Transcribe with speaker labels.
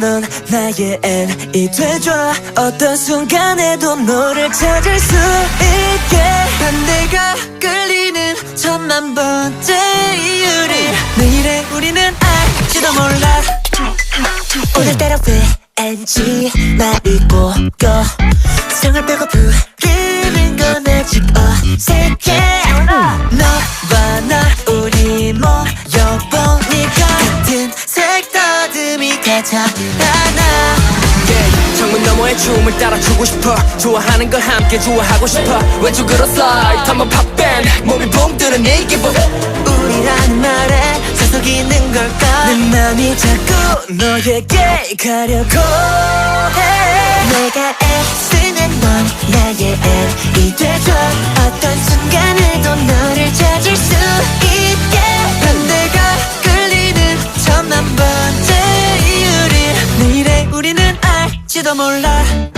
Speaker 1: 넌 나의 N이 돼줘. 어떤 순간에도 너를 찾을 수 있게. 반대가 끌리는 천만 번째 이유를 내일의 우리는 알지도 몰라. 오늘따라 왠지 말이 꼬여 성을 빼고 부르 하나.
Speaker 2: yeah, 창문 너머의 춤을 따라 추고 싶어. 좋아하는 걸 함께 좋아하고 싶어. 왼쪽으로 슬라이드 한번 팝밴 몸이 붕 뜨는 이 기분.
Speaker 1: 우리라는 말에 사석 있는 걸까? 내 맘이 자꾸 너에게 가려고 해. 내가 애쓰는 넌 나의 N이 돼줘 어떤 순간 알지도 몰라